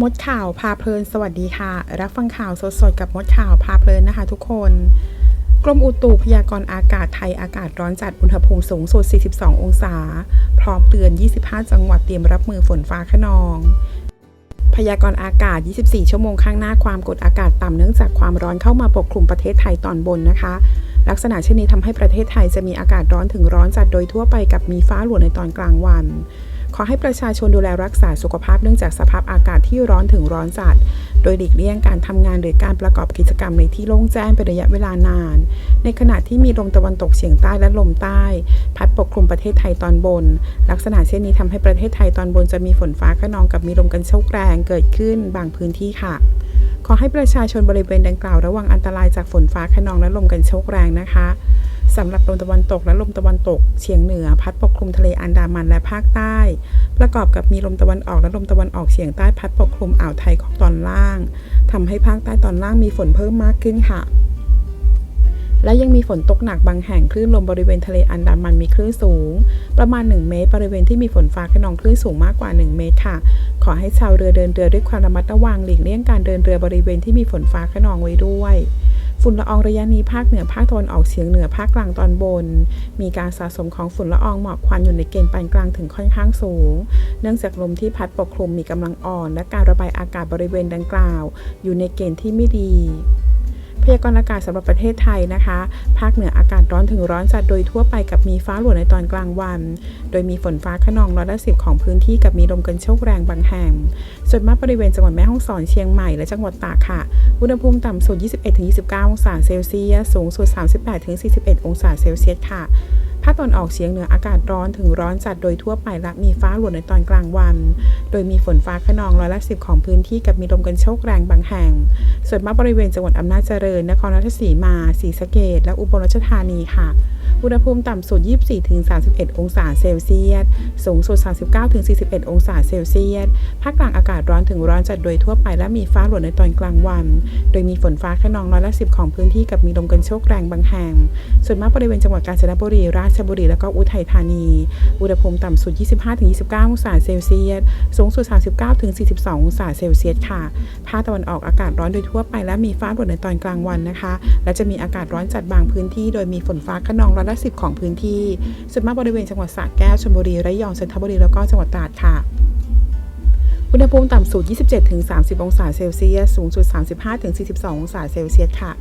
มดข่าวพาเพลินสวัสดีค่ะ รับฟังข่าวสดๆกับมดข่าวพาเพลินนะคะ ทุกคน กรมอุตุพยากรณ์อากาศไทยอากาศร้อนจัดอุณหภูมิสูงสุด 42 องศา พร้อมเตือน 25 จังหวัดเตรียมรับมือฝนฟ้าขนอง พยากรณ์อากาศ 24 ชั่วโมงข้างหน้าความกดอากาศต่ำเนื่องจากความร้อนเข้ามาปกคลุมประเทศไทยตอนบนนะคะ ลักษณะเช่นนี้ทำให้ประเทศไทยจะมีอากาศร้อนถึงร้อนจัดโดยทั่วไปกับมีฟ้าหลวในตอนกลางวัน ขอให้ประชาชนดูแลรักษาสุขภาพเนื่องจากสภาพอากาศที่ร้อนถึงร้อนจัด โดยหลีกเลี่ยงการทำงานหรือการประกอบกิจกรรมในที่โล่งแจ้งเป็นระยะเวลานาน ในขณะที่มีลมตะวันตกเฉียงใต้และลมใต้ พัดปกคลุมประเทศไทยตอนบน ลักษณะเช่นนี้ทำให้ประเทศไทยตอนบนจะมีฝนฟ้าขนองกับมีลมกันโชกแรงเกิดขึ้นบางพื้นที่ค่ะขอให้ประชาชนบริเวณดังกล่าวระวังอันตรายจากฝนฟ้าขนองและลมกันโชกแรงนะคะ สำหรับลมตะวันตกและลมตะวันตกเฉียงเหนือพัดปกคลุมทะเลอันดามันและภาคใต้ ประกอบกับมีลมตะวันออกและลมตะวันออกเฉียงใต้พัดปกคลุมอ่าวไทยของตอนล่างทำให้ภาคใต้ตอนล่างมีฝนเพิ่มมากขึ้นค่ะ และยังมีฝนตกหนักบางแห่งคลื่นลมบริเวณทะเลอันดามันมีคลื่นสูง ประมาณ 1 เมตร บริเวณที่มีฝนฟ้าขนองคลื่นสูงมากกว่า 1 เมตรค่ะ ขอให้ชาวเรือเดินเรือด้วยความระมัดระวังหลีกเลี่ยงการเดินเรือบริเวณที่มีฝนฟ้าขนองไว้ด้วย ฝุ่นละอองระยะนี้ภาคเหนือภาคตะวันออกเฉียงเหนือภาคกลางตอนบน มีการสะสมของฝุ่นละอองหมอกควันอยู่ในเกณฑ์ปานกลางถึงค่อนข้างสูง เนื่องจากลมที่พัดปกคลุมมีกำลังอ่อน และการระบายอากาศบริเวณดังกล่าว อยู่ในเกณฑ์ที่ไม่ดี พยากรณ์อากาศสำหรับประเทศไทยนะคะ ภาคเหนืออากาศร้อนถึงร้อนจัดโดยทั่วไปกับมีฟ้าหลวในตอนกลางวัน โดยมีฝนฟ้าขนองร้อยละสิบของพื้นที่กับมีลมกันโชกแรงบางแห่ง ส่วนมากบริเวณจังหวัดแม่ฮ่องสอนเชียงใหม่และจังหวัดตากค่ะ อุณหภูมิต่ำสุด 21-29 องศาเซลเซียส สูงสุด 38-41 องศาเซลเซียสค่ะ ภาคตอนออกเฉียงเหนืออากาศร้อนถึงร้อนจัดโดยทั่วไปและมีฟ้าหลวในตอนกลางวัน โดยมีฝนฟ้าขนองร้อยละสิบของพื้นที่กับมีลมกันโชกแรงบางแห่ง ส่วนมากบริเวณจังหวัดอำนาจเจริญ นครราชสีมา ศรีสะเกดและอุบลราชธานีค่ะ อุณหภูมิต่ำสุด 24-31 องศาเซลเซียส สูงสุด 39-41 องศาเซลเซียส ภาคกลางอากาศร้อนถึงร้อนจัดโดยทั่วไปและมีฟ้าหลวในตอนกลางวัน โดยมีฝนฟ้าขนองร้อยละสิบของพื้นที่กับมีลมกันโชกแรงบางแห่ง ส่วนมากบริเวณจังหวัดกาญจนบุรี ราชบุรี และก็อุทัยธานี อุณหภูมิต่ำสุด 25-29 องศาเซลเซียส สูงสุด 39-42 องศาเซลเซียสค่ะ ภาคตะวันออกอากาศร้อนโดยทั่วไปและมีฟ้าหลวในตอนกลางวันนะคะ และจะมีอากาศร้อนจัดบางพื้นที่ โดยมีฝนฟ้าขนองร้อยละสิบของพื้นที่ส่วนมากบริเวณจังหวัดสระแก้วชลบุรีระยองจันทบุรีแล้วก็จังหวัดตราดค่ะอุณหภูมิต่ำสุด 27-30 องศาเซลเซียส สูงสุด 35-42 องศาเซลเซียสค่ะ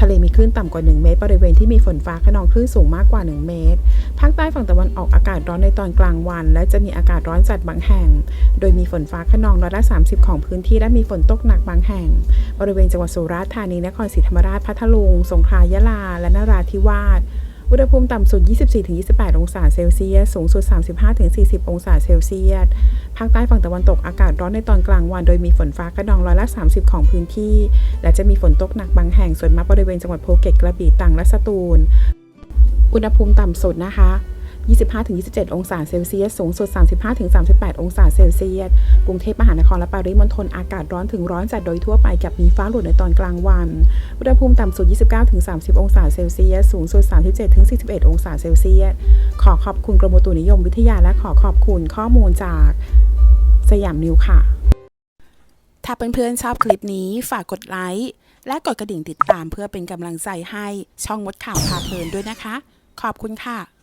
ทะเลมีคลื่นต่ำกว่า 1 เมตร บริเวณที่มีฝนฟ้าขนองคลื่นสูงมากกว่า 1 เมตร ภาคใต้ฝั่งตะวันออกอากาศร้อนในตอนกลางวัน และจะมีอากาศร้อนจัดบางแห่ง โดยมีฝนฟ้าขนองร้อยละ 30 ของพื้นที่และมีฝนตกหนักบางแห่ง บริเวณจังหวัดสุราษฎร์ธานี นครศรีธรรมราช พัทลุง สงขลา ยะลา และนราธิวาส อุณหภูมิต่ำสุด 24-28 องศาเซลเซียส สูงสุด 35-40 องศาเซลเซียส ภาคใต้ฝั่งตะวันตกอากาศร้อนในตอนกลางวัน โดยมีฝนฟ้าขนองร้อยละ 30 ของพื้นที่ และจะมีฝนตกหนักบางแห่งส่วนมากบริเวณจังหวัดภูเก็ตกระบี่ตรังและสตูล อุณหภูมิต่ำสุดนะคะ 25-27 องศาเซลเซียส สูงสุด 35-38 องศาเซลเซียส กรุงเทพมหานครและปริมณฑลอากาศร้อนถึงร้อนจัดโดยทั่วไปกับมีฟ้าหลวในตอนกลางวัน อุณหภูมิต่ำสุด 29-30 องศาเซลเซียส สูงสุด 37-41 องศาเซลเซียส ขอขอบคุณกรมอุตุนิยมวิทยาและขอขอบคุณข้อมูลจากสยามนิวค่ะ ถ้าเพื่อนๆชอบคลิปนี้ฝากกดไลค์ และกดกระดิ่งติดตามเพื่อเป็นกำลังใจให้ช่องมดข่าวพาเพลินด้วยนะคะ ขอบคุณค่ะ